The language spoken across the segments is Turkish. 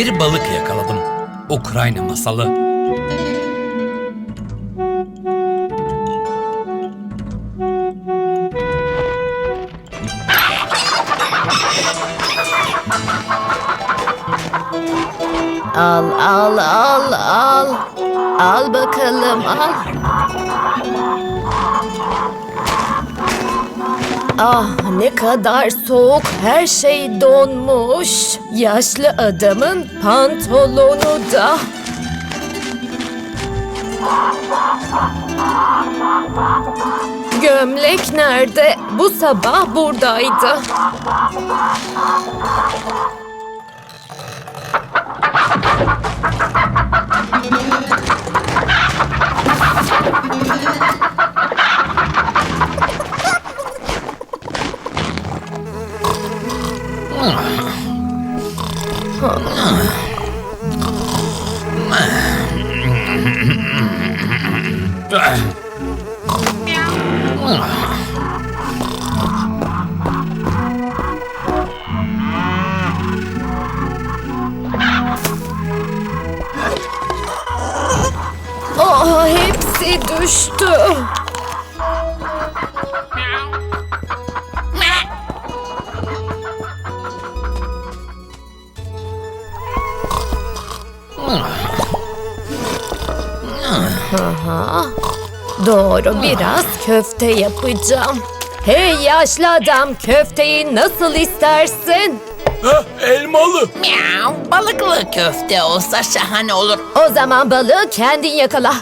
Bir balık yakaladım. Ukrayna masalı. Al al al al. Al bakalım al. Ah ne kadar soğuk her şey donmuş. Yaşlı adamın pantolonu da. Gömlek nerede? Bu sabah buradaydı. Oh hepsi düştü. Aha, doğru biraz köfte yapacağım. Hey yaşlı adam köfteyi nasıl istersin? Ha, elmalı. Miau, balıklı köfte olsa şahane olur. O zaman balığı kendin yakala.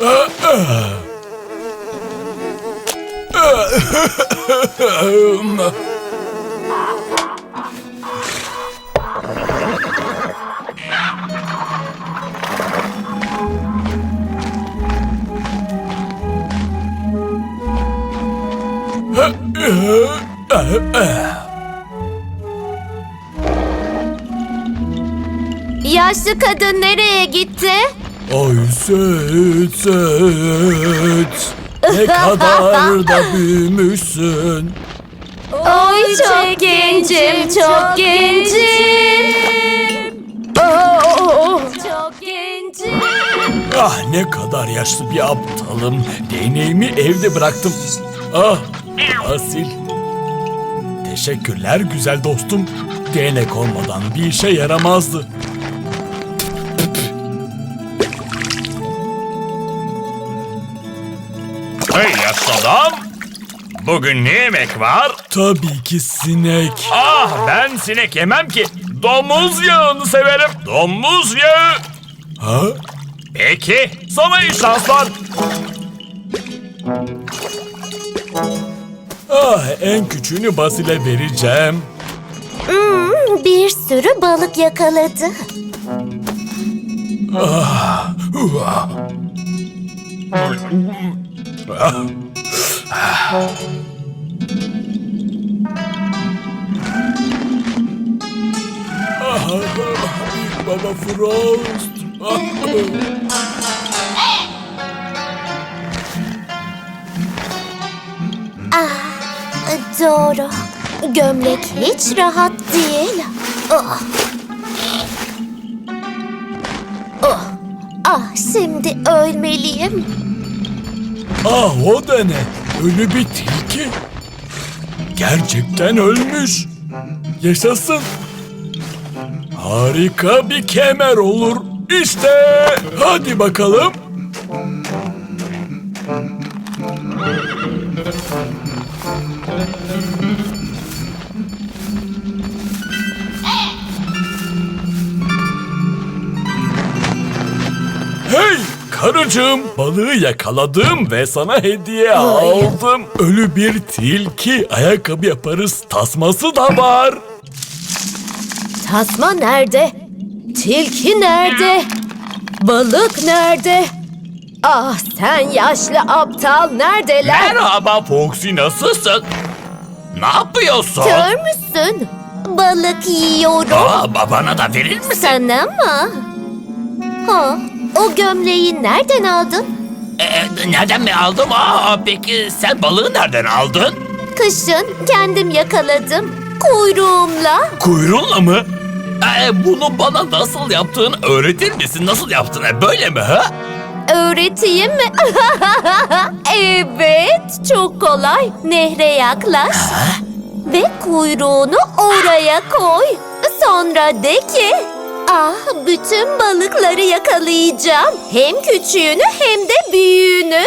Yaşlı kadın nereye gitti? Ay süt süt. Ne kadar da büyümüşsün. Oy çok gencim, çok gencim. Çok gencim. Ah ne kadar yaşlı bir aptalım. Değneğimi evde bıraktım. Ah asil. Teşekkürler güzel dostum. Değnek olmadan bir işe yaramazdı. Hey adam. Bugün ne yemek var? Tabii ki sinek. Ah ben sinek yemem ki. Domuz yağını severim. Domuz yağı. Ha? Peki sana iyi şanslar. Ah en küçüğünü Basil'e vereceğim. Bir sürü balık yakaladı. Ah, Baba Frost. Ah, Doğru. Gömlek hiç rahat değil. Oh. Oh. Ah şimdi ölmeliyim. ah o da ne? Ölü bir tilki. Gerçekten ölmüş. Yaşasın. Harika bir kemer olur. İşte. Hadi bakalım. Hey karıcığım balığı yakaladım ve sana hediye aldım. Ölü bir tilki ayakkabı yaparız tasması da var. Tasma nerede? Tilki nerede? Balık nerede? Ah sen yaşlı aptal neredeler? Merhaba Foxy nasılsın? Ne yapıyorsun? Kör müsün? Balık yiyorum. Aa, ba- bana da verir misin? Sana mı? Ha, o gömleği nereden aldın? Ee, nereden mi aldım? Aa, peki sen balığı nereden aldın? Kışın kendim yakaladım. Kuyruğumla. Kuyruğunla mı? Ee, bunu bana nasıl yaptığını öğretir misin? Nasıl yaptığını böyle mi ha? Öğreteyim mi? evet, çok kolay. Nehre yaklaş. Ve kuyruğunu oraya koy. Sonra de ki... Ah, bütün balıkları yakalayacağım. Hem küçüğünü hem de büyüğünü.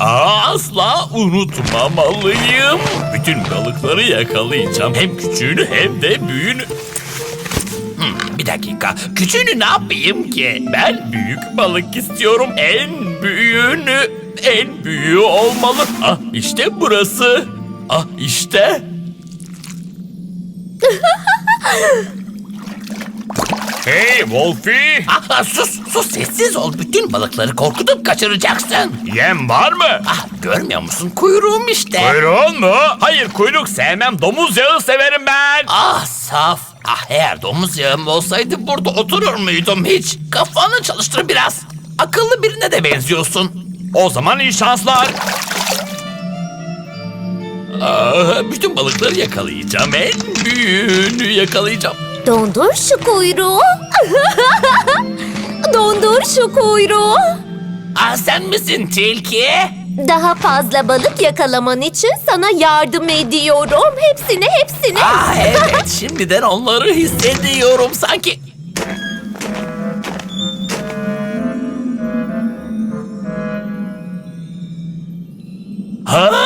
Aa, asla unutmamalıyım. Bütün balıkları yakalayacağım. Hem küçüğünü hem de büyüğünü. Dakika. Küçüğünü ne yapayım ki? Ben büyük balık istiyorum. En büyüğünü, en büyüğü olmalı. Ah işte burası. Ah işte. hey Wolfie. Ah, sus sus sessiz ol. Bütün balıkları korkutup kaçıracaksın. Yem var mı? Ah görmüyor musun? Kuyruğum işte. Kuyruğun mu? Hayır kuyruk sevmem. Domuz yağı severim ben. Ah saf. Ah eğer domuz yağım olsaydı burada oturur muydum hiç? Kafanı çalıştır biraz. Akıllı birine de benziyorsun. O zaman iyi şanslar. Ah, bütün balıkları yakalayacağım. En büyüğünü yakalayacağım. Dondur şu kuyruğu. Dondur şu kuyruğu. Ah sen misin tilki? Daha fazla balık yakalaman için sana yardım ediyorum. Hepsini, hepsini. Ah evet şimdiden onları hissediyorum sanki. Ha?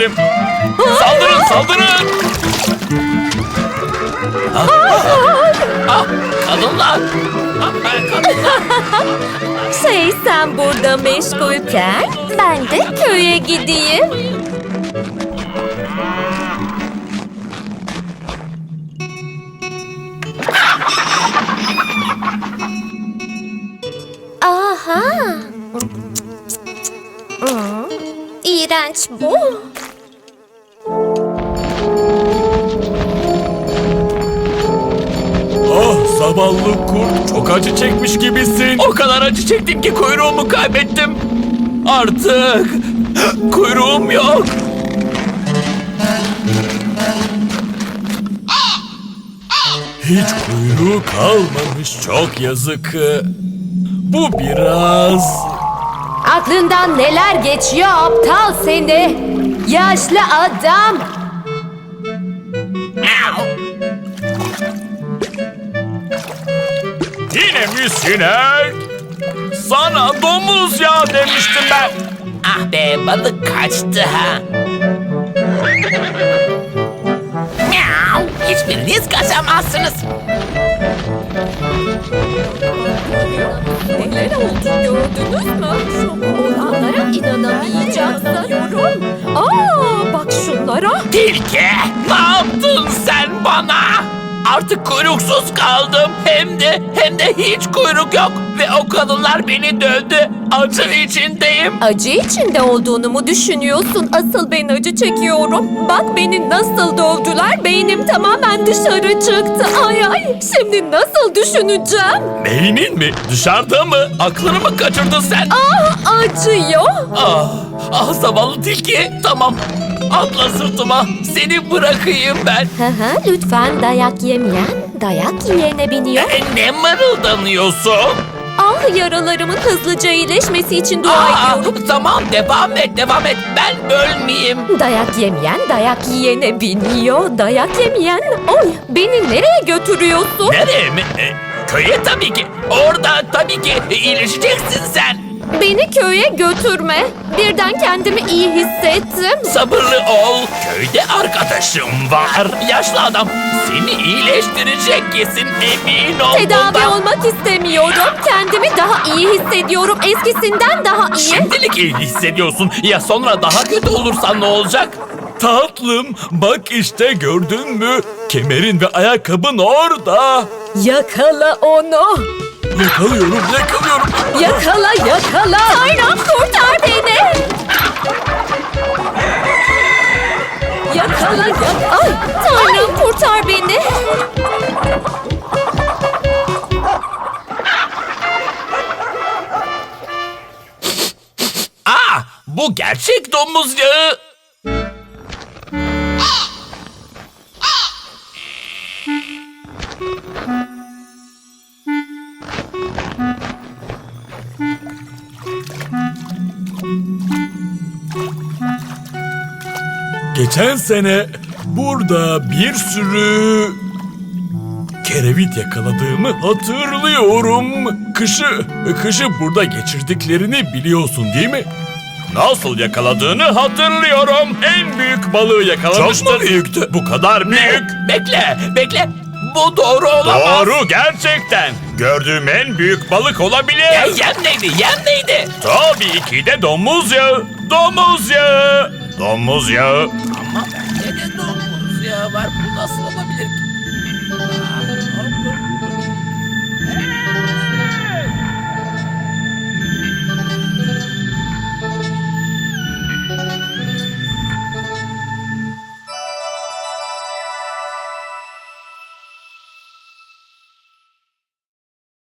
Severim. Saldırın saldırın! Ah, ah, kadınlar! Ah, ah, kadınlar! Şey sen burada meşgulken ben de köye gideyim. Aha. Hmm, İğrenç bu. Zavallı kurt çok acı çekmiş gibisin. O kadar acı çektim ki kuyruğumu kaybettim. Artık kuyruğum yok. Hiç kuyruğu kalmamış çok yazık. Bu biraz... Aklından neler geçiyor aptal seni? Yaşlı adam. Yine mi sinek? Sana domuz ya demiştim ben. Ah be balık kaçtı ha. Miau, Hiçbiriniz kaçamazsınız. Neler oldu gördünüz mü? Olanlara inanamayacağım sanıyorum. Aa bak şunlara. Tilki ne yaptın sen bana? Artık kuyruksuz kaldım. Hem de hem de hiç kuyruk yok. Ve o kadınlar beni dövdü. Acı içindeyim. Acı içinde olduğunu mu düşünüyorsun? Asıl ben acı çekiyorum. Bak beni nasıl dövdüler. Beynim tamamen dışarı çıktı. Ay ay. Şimdi nasıl düşüneceğim? Beynin mi? Dışarıda mı? Aklını mı kaçırdın sen? Ah acıyor. Ah, ah zavallı tilki. Tamam. Atla sırtıma. Seni bırakayım ben. Hı hı, Lütfen dayak yemeyen dayak yiyene biniyor. E, ne mırıldanıyorsun? Ah yaralarımın hızlıca iyileşmesi için dua Aa, ediyorum. tamam devam et devam et. Ben ölmeyeyim. Dayak yemeyen dayak yiyene biniyor. Dayak yemeyen. Oy beni nereye götürüyorsun? Nereye mi? E, köye tabii ki. Orada tabii ki iyileşeceksin sen. Beni köye götürme. Birden kendimi iyi hissettim. Sabırlı ol. Köyde arkadaşım var. Yaşlı adam. Seni iyileştirecek kesin emin ol Tedavi bundan. olmak istemiyorum. Kendimi daha iyi hissediyorum. Eskisinden daha iyi. Şimdilik iyi hissediyorsun. Ya sonra daha kötü olursan ne olacak? Tatlım bak işte gördün mü? Kemerin ve ayakkabın orada. Yakala onu. Yakalıyorum yakalıyorum. Yakala yakala. Hala! Tanrım kurtar beni! Yakala yakala! Ay, Tanrım kurtar beni! Aa, bu gerçek domuz yağı. Geçen sene burada bir sürü kerevit yakaladığımı hatırlıyorum. Kışı, kışı burada geçirdiklerini biliyorsun değil mi? Nasıl yakaladığını hatırlıyorum. En büyük balığı yakalamıştın. Çok mu büyüktü? Bu kadar büyük. Bekle, bekle. Bu doğru olamaz. Doğru gerçekten. Gördüğüm en büyük balık olabilir. Ya yem neydi, yem neydi? Tabii ki de domuz yağı. Domuz yağı. Domuz yağı. 死了吧！